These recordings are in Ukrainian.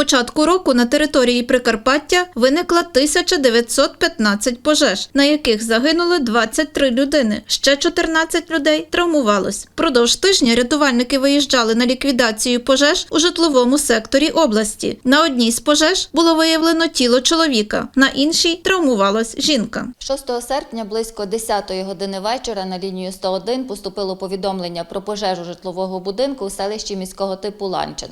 початку року на території Прикарпаття виникла 1915 пожеж, на яких загинули 23 людини. Ще 14 людей травмувалось. Продовж тижня рятувальники виїжджали на ліквідацію пожеж у житловому секторі області. На одній з пожеж було виявлено тіло чоловіка, на іншій травмувалась жінка. 6 серпня близько 10 години вечора на лінію 101 поступило повідомлення про пожежу житлового будинку у селищі міського типу Ланчин.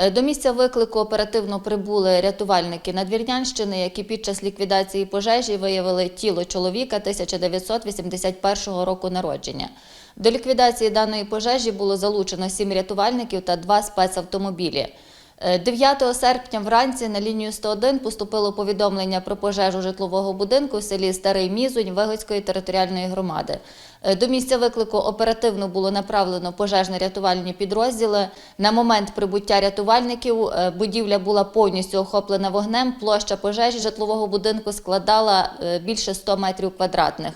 Е, До місця виклику оперативно прибули рятувальники Надвірнянщини, які під час ліквідації пожежі виявили тіло чоловіка 1981 року народження. До ліквідації даної пожежі було залучено сім рятувальників та два спецавтомобілі. Е, 9 серпня вранці на лінію 101 поступило повідомлення про пожежу житлового будинку в селі Старий Мізунь Вигодської територіальної громади. Е, До місця виклику оперативно було направлено пожежно-рятувальні підрозділи. На момент прибуття рятувальників е, будівля була повністю охоплена вогнем. Площа пожежі житлового будинку складала е, більше 100 метрів квадратних.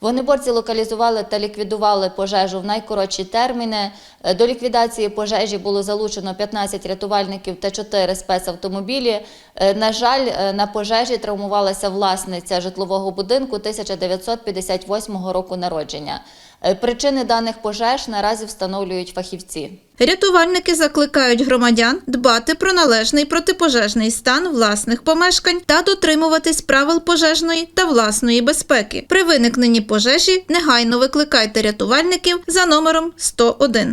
Вогнеборці локалізували та ліквідували пожежу в найкоротші терміни. Е, До ліквідації пожежі було залучено 15 рятувальників та 4 спецавтомобілі. Е, На жаль, е, на пожежі травмувалася власниця житлового будинку 1958 року народження. Е, Причини даних пожеж наразі встановлюють фахівці. Рятувальники закликають громадян дбати про належний протипожежний стан власних помешкань та дотримуватись правил пожежної та власної безпеки. При виникненні пожежі негайно викликайте рятувальників за номером 101.